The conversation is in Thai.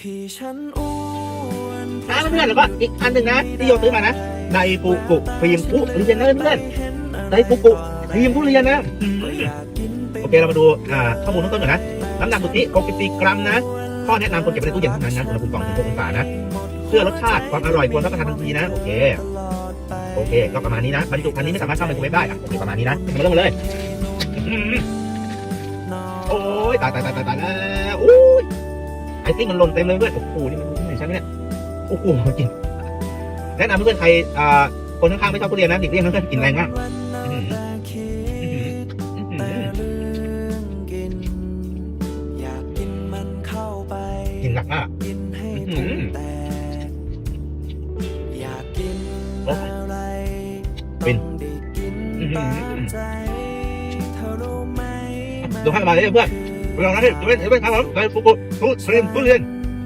ที่ฉันอ้วนนะเพื่อนแล้วก็อีกอันหนึ่งนะที่โยซื้อมานะไดฟูกุครีมทุเรียนนะเพื่อนๆไดฟูกุครีมทุเรียนนะโอเคเรามาดูข้อมูลเบื้องต้นก่อนนะน้ำหนักสุทธิ64กรัมนะข้อแนะนำควรเก็บไว้ในตู้เย็นเท่านั้นนะอุณหภูมิ2ถึง6องศานะเพื่อรสชาติความอร่อยควรรับประทานทันทีนะโอเคโอเค ก็ประมาณนี้นะบรรจุภัณฑ์นี้ไม่สามารถเข้าไมโครเวฟได้อะโอเคประมาณนี้นะมาเริ่มเลย โอ้ยตายตายตายตายตายแล้วอุ้ย อซิ่งมันหล่นเต็มเลยเพื่อนโอ้โหนี่มันไม่ใช่ไหมเนี่ยโอ้โหจริงแนะนำเพื่อนใครอ่าคนข้างๆไม่ชอบทุเรียนนะหลีกเลี่ยงนะเพื่อนกินแรงมากกินอยากกินมันเข้าไปกินหนักมากกินให้อื้อหืพุองแตกอยานโอ้โหอะไรฟิต้อนงได้กินอื้อหือตามใจเธอรู้ไหมดูให้มาเลยเพื่อน เวลองนะเพื่อนเพื่นเพื่นครับผมไปฟุกุทุเรียนทุเรียน